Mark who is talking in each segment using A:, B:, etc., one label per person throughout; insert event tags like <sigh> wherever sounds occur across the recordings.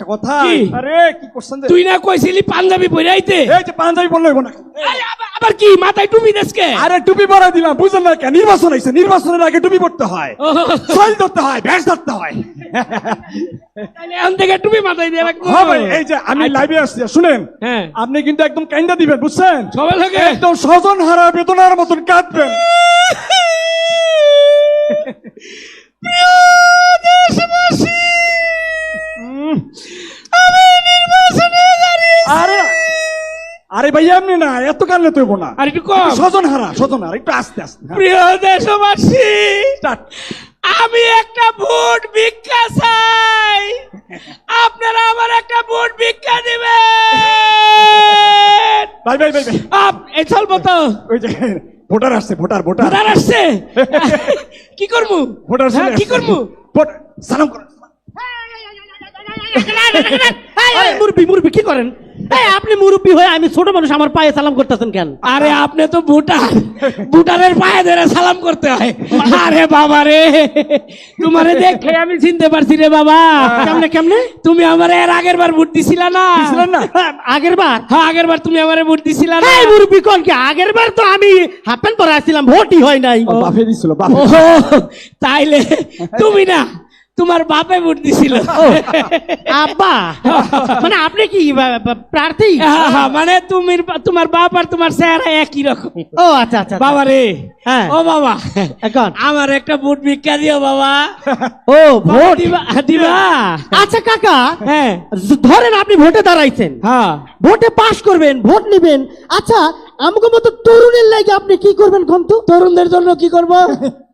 A: একটা কথা।
B: কি?
A: আরে কি করছেন যে?
B: তুই না কইছিলি পাঞ্জাবি পরে আইতে?
A: এই যে পাঞ্জাবি বললে হইবো না
B: আবার- আবার কি? মাথায় টুপি দেশকে
A: আরে টুপি পরা দিলাম বুঝলেন না কেন? নির্বাচন হয়েছে নির্বাচনের আগে টুপি পড়তে হয়। ধরতে হয় ভ্যাস ধরতে হয়।
B: এখন থেকে টুপি মাথায় দিয়ে রাখব।
A: হ্যাঁ ভাই এই যে আমি লাইভে আসছি শুনেন
B: হ্যাঁ।
A: আপনি কিন্তু একদম কাইন্দা দিবেন বুঝছেন?
B: সবাই লাগে
A: একদম স্বজন হারা বেদনার মতন কাঁদবেন। আরে আরে ভাই এমনি না এত কান্না তৈব না।
B: আর একটু কম।
A: স্বজন হারা স্বজন হারা একটু আস্তে আস্তে হ্যাঁ।
B: প্রিয় দেশবাসী আমি একটা ভোট ভিক্ষা চাই। আপনারা আমার একটা ভোট ভিক্ষা দিবেন।
A: ভাই ভাই ভাই ভাই।
B: আপ এই চলবো তো
A: ওই যে ভোটার আসছে ভোটার ভোটার।
B: ভোটার আসছে? <laughs> কি করব?
A: ভোটার
B: হ্যাঁ, কি। করব?
A: সালাম
C: মুরব্বী মুরব্বী কি করেন? আপনি মুরব্বী হয়ে আমি ছোট মানুষ আমার পায়ে সালাম করতেছেন কেন?
B: আরে আপনি তো ভুটার। ভুটারের পায়ে ধরে সালাম করতে হয়। আরে বাবা রে তোমারে দেখে আমি চিনতে পারছি রে বাবা।
C: কেমনে কেমনে?
B: তুমি আমার এর আগের বার ভোট দিছিলা না?
A: দিছিলেন না?
C: আগের বার?
B: হ্যাঁ আগের বার তুমি আমারে ভোট দিছিলা না?
C: এই মুরব্বী কোন কি? আগের বার তো আমি হাফ প্যান্ট পরে আসছিলাম ভোটই হয় নাই।
A: বাপে দিছিল বাপে
B: তাইলে তুমি না তোমার বাপে ভোট দিছিল।
C: আব্বা? মানে আপনি কি প্রার্থী?
B: হ্যাঁ, হ্যাঁ, মানে তুমি তোমার বাপ আর তোমার চেহারা একই রকম।
C: ও আচ্ছা আচ্ছা আচ্ছা।
B: বাবা রে
C: হ্যাঁ।
B: ও বাবা
C: এখন?
B: আমার একটা ভোট ভিক্ষা দিও বাবা।
C: ও ভোট?
B: দিবা
C: আচ্ছা কাকা
B: হ্যাঁ।
C: ধরেন আপনি ভোটে দাঁড়াইছেন।
B: হ্যাঁ।
C: ভোটে পাশ করবেন ভোট নেবেন। আচ্ছা আমাকে মতো তরুণের লাগে আপনি কি করবেন কন্তু?
B: তরুণদের জন্য কি করব?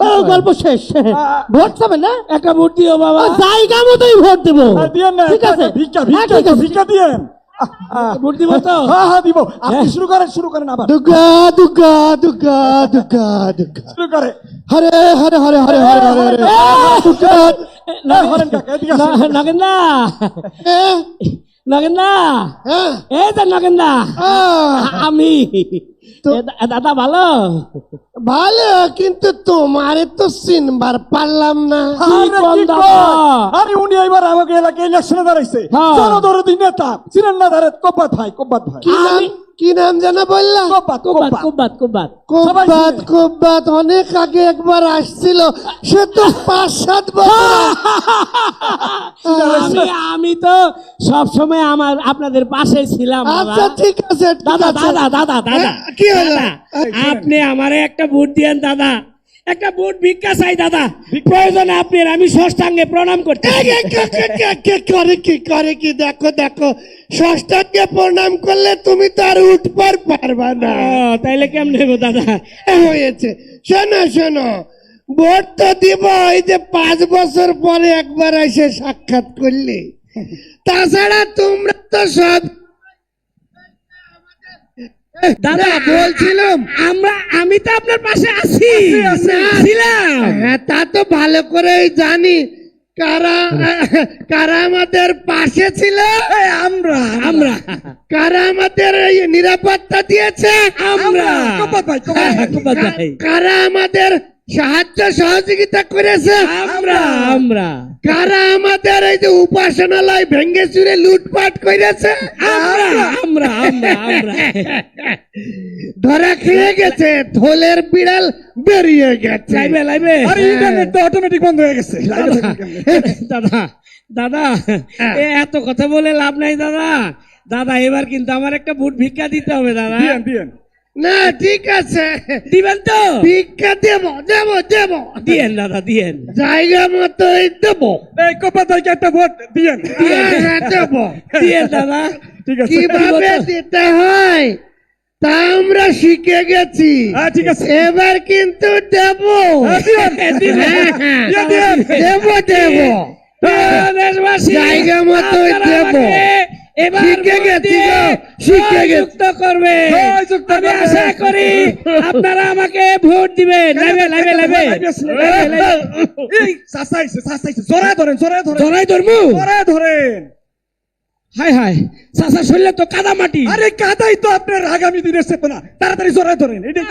C: ও গল্প শেষ। ভোট পাবেন না?
B: একটা ভোট দিও বাবা।
C: জায়গা মতোই ভোট দেবো।
A: হ্যাঁ, না।
C: ঠিক আছে।
A: ভিক্ষা
C: হ্যাঁ,
A: ভিক্ষা। ভিক্ষা দিয়েন।
B: ভোট দিব তো।
A: হ্যাঁ হ্যাঁ দিব। আপনি শুরু করেন শুরু করেন আবার।
C: দুর্গা দুর্গা দুর্গা দুর্গা দুর্গা
A: শুরু করে।
C: হরে হরে হরে হরে হরে হরে হরে
B: নাগেন্দা।
C: হ্যাঁ,
B: নাগেন্দা।
C: হ্যাঁ,
B: এই তো নাগেন্দা। আমি দা- দাদা ভালো?
C: ভালো কিন্তু তোমার তো চিনবার পারলাম না।
A: আরে উনি এবার আমাকে এলাকায় ইলেকশনে দাঁড়াইছে।
B: হ্যাঁ।
A: জনদরদি নেতা চিনেন না দাঁড়াত কব্বাত ভাই কব্বাত ভাই।
C: কি নাম জানা বললা?
B: কোপাত
A: কোব্বাত চিনে।
C: কোব্বাত অনেক আগে একবার আসছিল। সে তো পাঁচ সাত বছর
B: আমি আমি তো সব সময় আমার আপনাদের পাশে ছিলাম
C: আচ্ছা ঠিক আছে
B: দাদা দাদা দাদা দাদা।
C: কি হলো?
B: আপনি আমারে একটা ভোট দিয়েন দাদা। একটা ভোট ভিক্ষা চাই দাদা। প্রয়োজনে আপনার আমি ষষ্ঠাঙ্গে প্রণাম করতে
C: করে কি করে কি? দেখো দেখো। ষষ্ঠাকে প্রণাম করলে তুমি তো আর উঠবার পারবা না।
B: তাইলে কেমনে গো দাদা?
C: হয়েছে। শোনো শোনো। ভোট তো দিব এই যে পাঁচ বছর পরে একবার এসে সাক্ষাৎ করলে। তাছাড়া তোমরা তো সব
B: দাদা
C: বলছিলাম।
B: আমরা আমি তো আপনার পাশে আছি। ছিলাম।
C: হ্যাঁ তা তো ভালো করেই জানি। কারা কারা আমাদের পাশে ছিল?
B: আমরা। আমরা।
C: কারা আমাদের এই নিরাপত্তা দিয়েছে?
B: আমরা।
A: ভাই
C: কারা আমাদের সাহায্য সহযোগিতা করেছে।
B: আমরা। আমরা।
C: কারা আমাদের এই যে উপাসনালয় ভেঙ্গে চুরে লুটপাট করেছে?
B: আমরা। আমরা আমরা আমরা <laughs>
C: ধরা খেয়ে গেছে থলের বিড়াল বেরিয়ে গেছে।
B: লাইবে লাইবে।
A: আরে ইন্টারনেট তো অটোমেটিক বন্ধ হয়ে গেছে?
B: দাদা দাদা এ এত কথা বলে লাভ নাই দাদা। দাদা এবার কিন্তু আমার একটা বুট ভিক্ষা দিতে হবে দাদা।
A: দিয়েন দিয়েন।
C: না ঠিক আছে।
B: দিবেন তো।
C: ভিক্ষা দেব দেব দেব।
B: দিয়েন দাদা দিয়েন।
C: জায়গা দেব।
A: এই ভাইকে একটা ভোট দিয়েন।
C: হ্যাঁ, হ্যাঁ, দেব।
B: দিয়েন দাদা।
A: ঠিক আছে।
C: কীভাবে দিতে হয় তা আমরা শিখে গেছি।
A: হ্যাঁ ঠিক আছে।
C: এবার কিন্তু দেব। দেব দেব। জায়গা মতোই
B: আপনারা
C: দেব।
B: করবে। আমি আশা করি আপনারা আমাকে ভোট দিবেন।
A: ধরেন জড়ায় ধরেন।
B: হাই হাই শরীরে তো কাদা মাটি।
A: আরে কাদাই তো আপনার আগামী দিনের চেতনা তাড়াতাড়ি জড়ায় ধরেন। এটা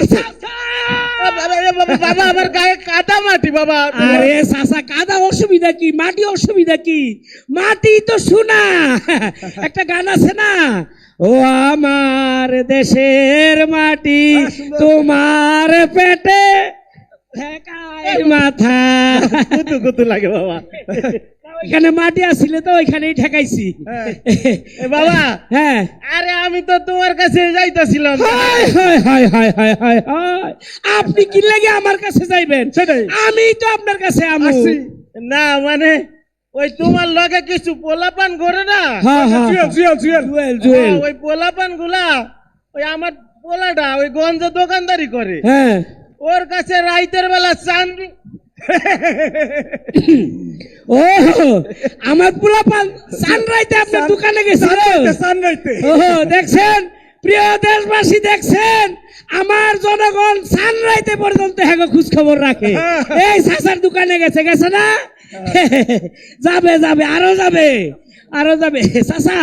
D: বাবা আমার গায়ে কাদা মাটি বাবা।
B: আরে সাসা কাদা অসুবিধা কি? মাটি অসুবিধা কি? মাটি তো শোনা একটা গান আছে না? ও আমার দেশের মাটি তোমার পেটে মাথা
D: কুতু কুতু লাগে বাবা।
B: এখানে মাটি আসলে তো ওইখানেই ঠেকাইছি। <laughs>
D: বাবা
B: হ্যাঁ।
D: আরে আমি তো তোমার কাছে যাইতাছিলাম।
B: হায় হায় হায় হায় হায় হায় হায় আপনি কি লাগে আমার কাছে যাইবেন?
A: সেটাই।
B: আমি তো আপনার কাছে
D: না মানে ওই তোমার লগে কিছু পোলাপান করে না?
B: হ্যাঁ হ্যাঁ
D: হ্যাঁ, ওই পোলাপানগুলা ওই আমার পোলাটা ওই গঞ্জ দোকানদারি করে।
B: হ্যাঁ।
D: ওর কাছে রাইতের বেলা চান
B: ও আমার পুরো সানরাইতে আপনার দোকানে গেছিল ও দেখছেন? প্রিয় দেশবাসী দেখছেন? আমার জনগণ সানরাইতে পর্যন্ত হ্যাঁ খোঁজ খবর রাখে এই সাসার দোকানে গেছে গেছে না? যাবে যাবে আরও যাবে আরও যাবে। সাসা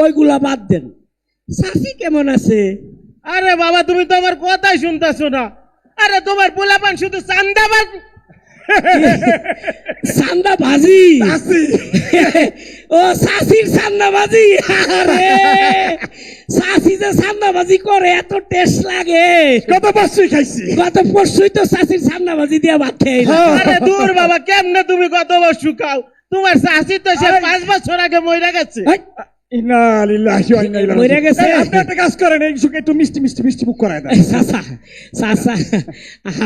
B: ওইগুলা বাদ দেন। সাসি কেমন আছে?
D: আরে বাবা তুমি তো আমার কথাই শুনতেছো না। আরে তোমার পোলাপান শুধু চান্দাবাজ।
B: সান্দা ভাজি ও সাসির সান্দাবাজি আরে সাসি যে সান্দাবাজি করে এত টেস্ট লাগে।
A: কত বছরই খাইছি।
B: গত পরশুই তো সাসির সান্দাবাজি দিয়ে ভাত খেয়ে
D: আরে দূর বাবা কেমনে তুমি কত বছর খাও? তোমার শাশি তো সে পাঁচ বছর আগে মরে গেছে। <laughs>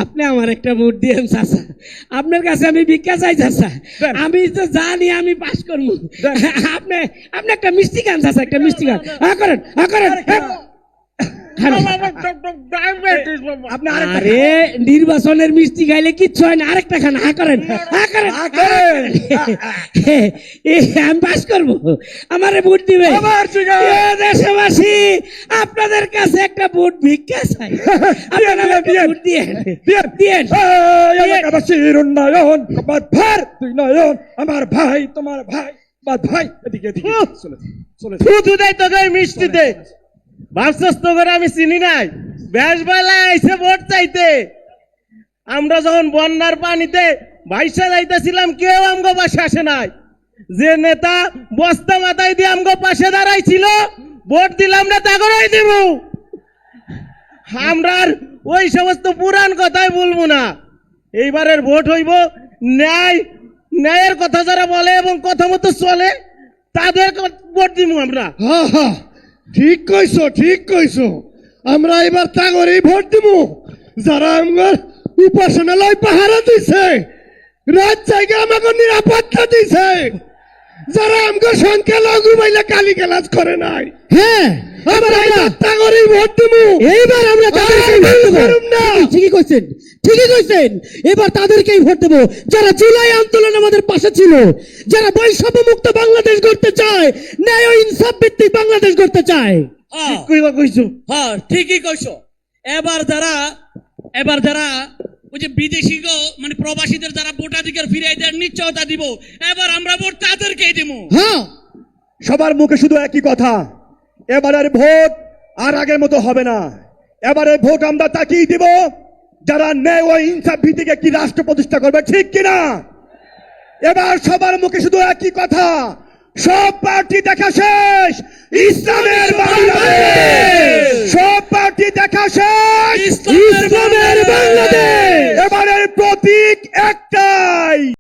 A: আপনি
B: আমার একটা দিয়েন আপনার কাছে আমি ভিক্ষা চাই আমি তো জানি আমি পাশ করব। আপনি আপনি একটা মিষ্টি খান চাচা একটা মিষ্টি খান। হ্যাঁ করেন হ্যাঁ করেন হ্যাঁ। খান।
A: আপনি আরেকটা
B: আরে নির্বাচনের মিষ্টি খাইলে কিচ্ছু হয় না। আরেকটা খান হা করেন হা করেন। আমি পাস করব? আমারে ভোট দিবে? দেশবাসী আপনাদের কাছে একটা ভোট ভিক্ষা চাই।
A: উন্নয়ন আমার ভার নয়ন আমার ভাই তোমার ভাই বা ভাই। এদিকে এদিকে চলে চলে।
D: থুতু দেয় তোকে ওই মিষ্টিতে ভাবছস করে আমি চিনি নাই। বেশ বেলা আইসে ভোট চাইতে। আমরা যখন বন্যার পানিতে ভাইসা যাইতেছিলাম, কেউ আমগো পাশে আসে নাই। যে নেতা বস্তা মাথায় দিয়ে আমগো পাশে দাঁড়াইছিল, ভোট দিলাম না তা করেই দিব। আমরা ওই সমস্ত পুরান কথাই বলব না। এইবারের ভোট হইব, ন্যায়, ন্যায়ের কথা যারা বলে এবং কথা মতো চলে, তাদের ভোট দিব আমরা।
E: হ্যাঁ হ্যাঁ ঠিক কইছো ঠিক কইছো। আমরা এবার তাগরেই ভোট দিব যারা আমার উপাসনালয় পাহারা দিছে, রাত জায়গা আমাকে নিরাপত্তা দিছে। যারা আমাকে সংখ্যালঘু বাইলে কালি গালাজ করে নাই
C: হ্যাঁ
E: আমরা এবার তাগরেই ভোট দিব।
C: এইবার আমরা তাদেরকেই ভোট দেবো। ঠিকই কইছেন ঠিকই কইছেন। এবার তাদেরকেই ভোট দেবো। যারা জুলাই আন্দোলন আমাদের পাশে ছিল যারা বৈষম্য মুক্ত বাংলাদেশ গড়তে চায় ন্যায় ও ইনসাফ ভিত্তিক বাংলাদেশ গড়তে চায়।
D: ঠিক কইবা কইছো।
F: হ্যাঁ ঠিকই কইছো। এবার যারা এবার যারা ওই যে বিদেশি মানে প্রবাসীদের যারা ভোটাধিকার ফিরিয়ে দেওয়ার নিশ্চয়তা দিব এবার আমরা ভোট তাদেরকেই দিব
C: হ্যাঁ
A: সবার মুখে শুধু একই কথা। এবারের ভোট আর আগের মতো হবে না। এবারে ভোট আমরা তাকিয়ে দিব যারা ন্যায় ও ইনসাফ ভিত্তিকে কি রাষ্ট্র প্রতিষ্ঠা করবে ঠিক কিনা? এবার সবার মুখে শুধু একই কথা সব পার্টি দেখা শেষ ইসলামের বাংলাদেশ! সব পার্টি দেখা শেষ
F: ইসলামের বাংলাদেশ! এবারের প্রতীক একটাই।